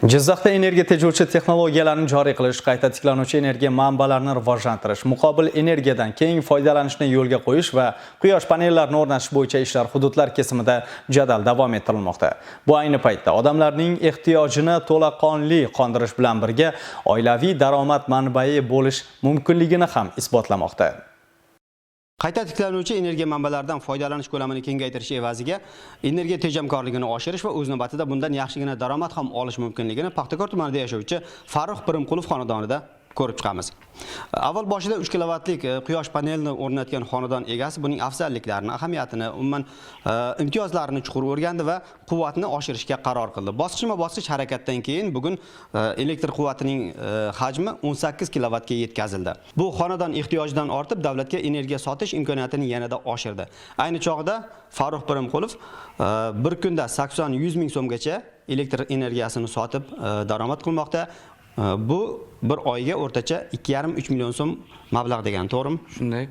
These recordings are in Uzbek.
Jizzaxda energiya tejovchi texnologiyalarni joriy qilish, qayta tiklanuvchi energiya manbalarini rivojlantirish, muqobil energiyadan keng foydalanishni yo'lga qo'yish va quyosh panellarini o'rnatish bo'yicha ishlar hududlar kesimida jadal davom ettirilmoqda. Bu ayni paytda odamlarning ehtiyojini to'laqonli qondirish bilan birga oilaviy daromad manbai bo'lish mumkinligini ham isbotlamoqda. Qayta tiklanuvchi energiya manbalaridan foydalanish ko'lamini kengaytirish evaziga energiya tejamkorligini oshirish va o'z navbatida bundan yaxshigina daromad ham olish mumkinligini Paxtakor tumanida yashovchi Farruh Pirimqulov xonadonida ko'rib chiqamiz. Avval boshida 3 kilovatlik e, quyosh panelini o'rnatgan xonadon egasi buning afzalliklarini, ahamiyatini, umuman e, imtiyozlarini chuqur o'rgandi va quvvatni oshirishga qaror qildi. Bosqichma-bosqich harakatdan keyin bugun e, elektr quvvatining hajmi 18 kilovatga yetkazildi. Bu xonadon ehtiyojidan ortib davlatga energiya sotish imkoniyatini yanada oshirdi. Ayni chog'da Farruh Pirimqulov bir kunda 80-100 ming so'mgacha elektr energiyasini sotib daromad qilmoqda. Bu bir oyga o'rtacha 2,5-3 million so'm mablag' degani, to'g'rimi? Shunday.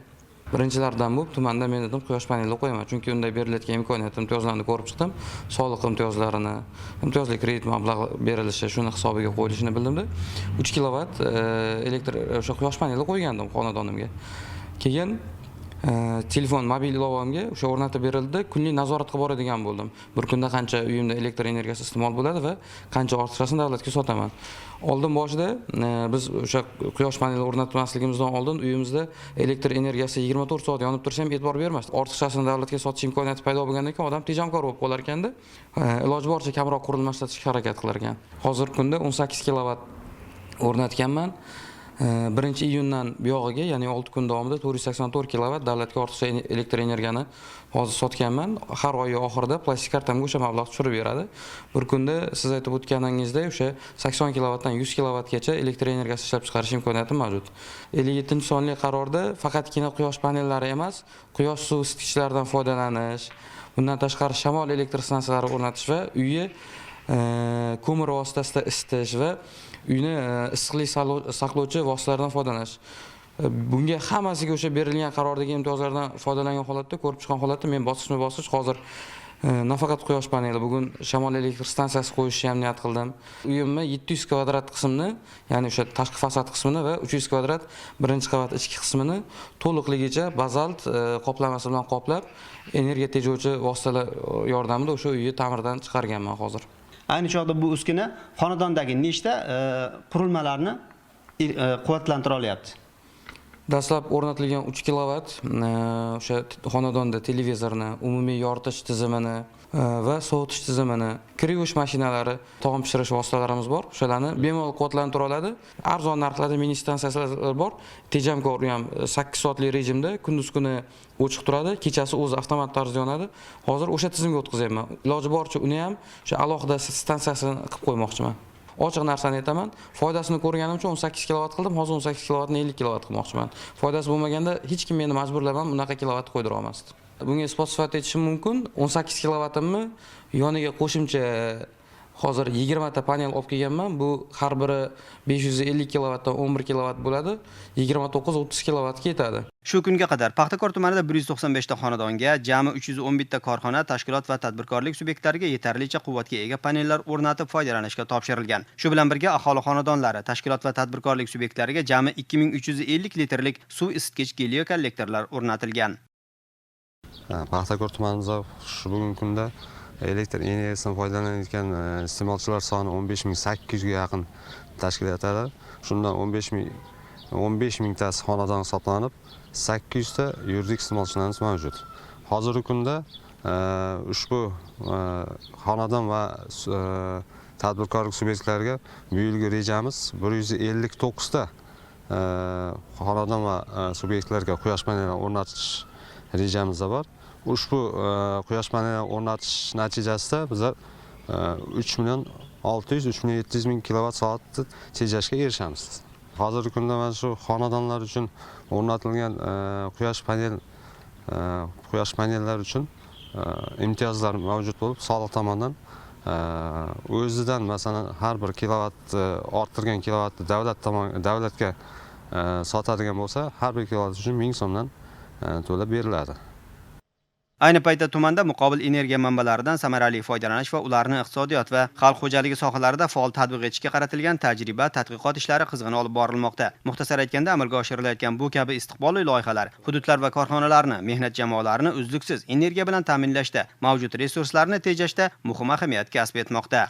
Birinchilardan bo'lib tumanda men dedim quyosh paneli qo'yaman, chunki unda berilayotgan imkoniyat imtiyozlarni ko'rib chiqdim. Soliq imtiyozlarini, imtiyozli kredit mablag'i berilishi shuni hisobiga qo'yilishini bildimda. 3 kilovatt elektr o'sha quyosh paneli qo'ygandim xonadonimga. Keyin telefon mobil ilovamga o'sha o'rnatib berildi kunlik nazorat qilib boradigan bo'ldim bir kunda qancha uyimda elektr energiyasi iste'mol bo'ladi va qancha ortiqchasini davlatga sotaman oldin boshida biz o'sha quyosh paneli o'rnatmasligimizdan oldin uyimizda elektr energiyasi yigirma to'rt soat yonib tursa ham e'tibor bermasdi ortiqchasini davlatga sotish imkoniyati paydo bo'lgandan keyin odam tejamkor bo'lib qolar ekanda iloji boricha kamroq qurilma ishlatishga harakat qilar ekan hozirgi kunda o'n sakkiz kilovatt o'rnatganman Э, birinchi iyundan buyog'iga ya'ni olti kun davomida to'rt yuz sakson to'rt kilovatt davlatga ortiqcha elektr energiyani hozir sotganman. Har oy oxirida plastik kartamga o'sha mablag' tushirib beradi. Bir kunda siz aytib o'tganingizdek o'sha sakson kilovatdan yuz kilovattgacha elektr energiyasi ishlab chiqarish imkoniyati mavjud. Ellik yettinchi sonli qarorda faqatgina quyosh panellari emas quyosh suv isitgichlardan foydalanish bundan tashqari shamol elektr stansiyalari o'rnatish va uyni e, ko'mir vositasida isitish va uyni e, issiqlik saqlovchi vositalardan foydalanish. E, bunga hammasiga o'sha berilgan qarordagi imtiyozlardan foydalangan holatda ko'rib chiqqan holatda men bosqichma bosqich hozir e, nafaqat quyosh paneli bugun shamol elektr stansiyasi qo'yishni ham niyat qildim. Uyimni yetti yuz kvadrat qismini ya'ni o'sha tashqi fasad qismini va uch yuz kvadrat birinchi qavat ichki qismini to'liqligicha bazalt qoplamasi bilan qoplab energiya tejovchi vositalar yordamida o'sha uyni ta'mirdan chiqarganman hozir. Ayni chog'da bu uskuna xonadondagi nechta e, qurilmalarni e, quvvatlantira olyapti? Dastlab o'rnatilgan 3 kilovat e, o'sha xonadonda televizorni umumiy yoritish tizimini Э, va sovutish tizimini kir yuvish mashinalari taom pishirish vositalarimiz bor. O'shalarni bemalol quvvatlantira oladi. Arzon narxlarda mini stansiyalar bor. Tejamkor u ham e, sakkiz soatli rejimda kunduz kuni o'chiq turadi kechasi o'zi avtomat tarzda yonadi. Hozir o'sha tizimga o'tkazyapman iloji boricha uni ham o'sha alohida stansiyasini qilib qo'ymoqchiman. Ochiq narsani aytaman. Foydasini ko'rganim uchun o'n sakkiz kilovat qildim. Hozir o'n sakkiz kilovatni ellik kilovat qilmoqchiman. Foydasi bo'lmaganda hech kim meni majburlab ham bunaqa kilovatni qo'ydira olmasdi. Bunga isbot sifatida aytishim mumkin. o'n sakkiz kilovatimni yoniga qo'shimcha hozir yigirmata panel olib kelganman. Bu har biri besh yuz ellik kilovatdan o'n bir kilovat bo'ladi. yigirma to'qqiz o'ttiz kilovatga yetadi. Shu kunga qadar paxtakor tumanida bir yuz to'qson beshta xonadonga jami uch yuz o'n bitta korxona tashkilot va tadbirkorlik subyektlariga yetarlicha quvvatga ega panellar o'rnatib foydalanishga topshirilgan. Shu bilan birga aholi xonadonlari tashkilot va tadbirkorlik subyektlariga jami ikki ming uch yuz ellik litrlik suv isitgich geliokollektorlar o'rnatilgan. Paxtakor tumanimizda shu bugungi kunda elektr energiyasidan foydalanayotgan e, iste'molchilar soni o'n besh ming sakkiz yuzga yaqin tashkil etadi shundan o'n besh ming o'n besh mingtasi xonadon hisoblanib sakkiz yuzta yuridik iste'molchilarimiz mavjud hozirgi kunda e, ushbu e, xonadon va tadbirkorlik subyektlariga bu yilgi rejamiz bir yuz ellik to'qqizta xonadon va subyektlarga quyosh panellari o'rnatish rejamizda bor ushbu e, quyosh paneli o'rnatish natijasida bizlar e, uch million olti yuz uch million yetti yuz ming kilovat soatni tejashga erishamiz. Hozirgi kunda mana shu xonadonlar uchun o'rnatilgan e, quyosh panel quyosh panellari uchun imtiyozlar mavjud bo'lib soliq tomonidan o'zidan masalan har bir kilovat orttirgan kilovatni davlat tomon davlatga sotadigan bo'lsa har bir kilovat uchun ming so'mdan to'lab beriladi Ayni paytda tumanda muqobil energiya manbalaridan samarali foydalanish va ularni iqtisodiyot va xalq xo'jaligi sohalarida faol tatbiq etishga qaratilgan tajriba, tadqiqot ishlari qizg'in olib borilmoqda. Muxtasar aytganda amalga oshirilayotgan bu kabi istiqbolli loyihalar hududlar va korxonalarni, mehnat jamoalarini uzluksiz energiya bilan ta'minlashda, mavjud resurslarni tejashda muhim ahamiyat kasb etmoqda.